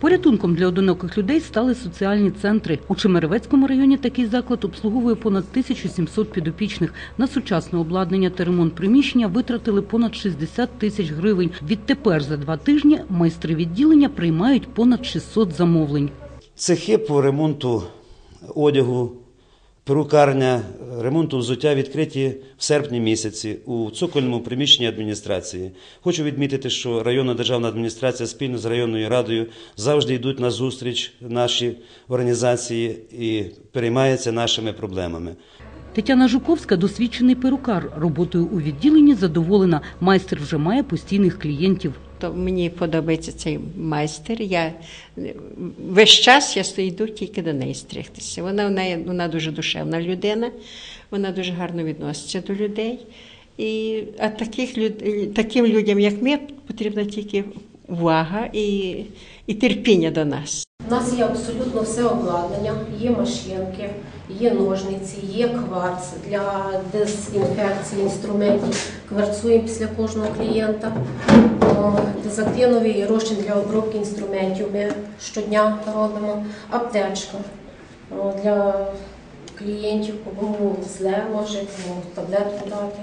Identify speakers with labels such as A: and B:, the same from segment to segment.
A: Порятунком для одиноких людей стали соціальні центри. У Чемеревецькому районі такий заклад обслуговує понад 1700 підопічних. На сучасне обладнання та ремонт приміщення витратили понад 60 тисяч гривень. Відтепер за два тижні майстри відділення приймають понад 600 замовлень.
B: Цехи по ремонту одягу, перукарня, ремонту взуття відкриті в серпні місяці у цокольному приміщенні адміністрації. Хочу відмітити, що районна державна адміністрація спільно з районною радою завжди йдуть на зустріч наші організації і переймаються нашими проблемами.
A: Тетяна Жуковська досвідчений перукар. Роботою у відділенні задоволена. Майстер вже має постійних клієнтів.
C: То мені подобається цей майстер. Я весь час я стою тільки до неї стригтися. Вона, вона, вона дуже душевна людина, вона дуже гарно відноситься до людей. І, а таких, люд- таким людям, як ми, потрібна тільки увага і, і терпіння до нас.
D: У нас є абсолютно все обладнання, є машинки, є ножниці, є кварц для дезінфекції інструментів. Кварцуємо після кожного клієнта. Дезактиновий розчин для обробки інструментів ми щодня робимо. Аптечка для клієнтів, кому зле може кому таблетку дати.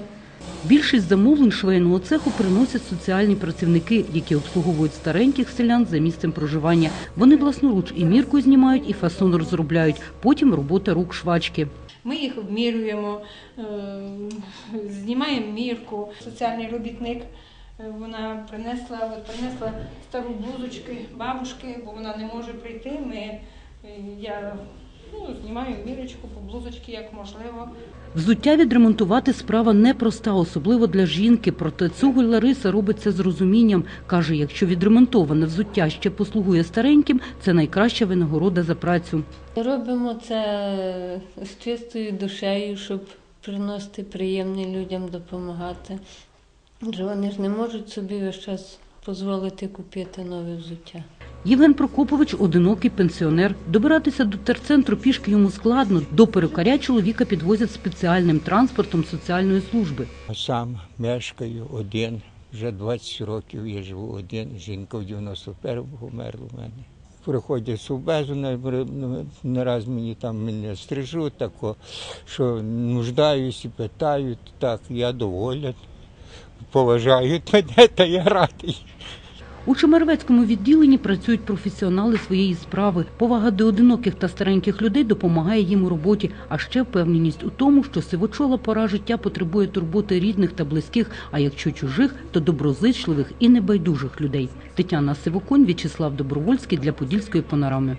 A: Більшість замовлень швейного цеху приносять соціальні працівники, які обслуговують стареньких селян за місцем проживання. Вони власноруч і мірку знімають, і фасон розробляють. Потім робота рук швачки.
E: Ми їх обмірюємо, е, знімаємо мірку. Соціальний робітник е, вона принесла, от принесла стару блузочки бабушки, бо вона не може прийти. Ми, е, я ну, знімаю мірочку по блузочці, як можливо.
A: Взуття відремонтувати справа непроста, особливо для жінки. Проте цугуль Лариса робить це з розумінням. Каже, якщо відремонтоване взуття ще послугує стареньким, це найкраща винагорода за працю.
F: Робимо це з чистою душею, щоб приносити приємне людям допомагати. Адже вони ж не можуть собі весь час дозволити купити нове взуття.
A: Євген Прокопович – одинокий пенсіонер. Добиратися до терцентру пішки йому складно. До перукаря чоловіка підвозять спеціальним транспортом соціальної служби.
G: Сам мешкаю один, вже 20 років я живу один. Жінка в 91-му померла в мене. Приходять субезу, не, раз мені там мене стрижуть, тако, що нуждаюсь і питають, так, я доволен, поважають мене, та я радий.
A: У Чемервецькому відділенні працюють професіонали своєї справи. Повага до одиноких та стареньких людей допомагає їм у роботі, а ще впевненість у тому, що сивочола пора життя потребує турботи рідних та близьких, а якщо чужих, то доброзичливих і небайдужих людей. Тетяна Сивоконь, В'ячеслав Добровольський для Подільської панорами.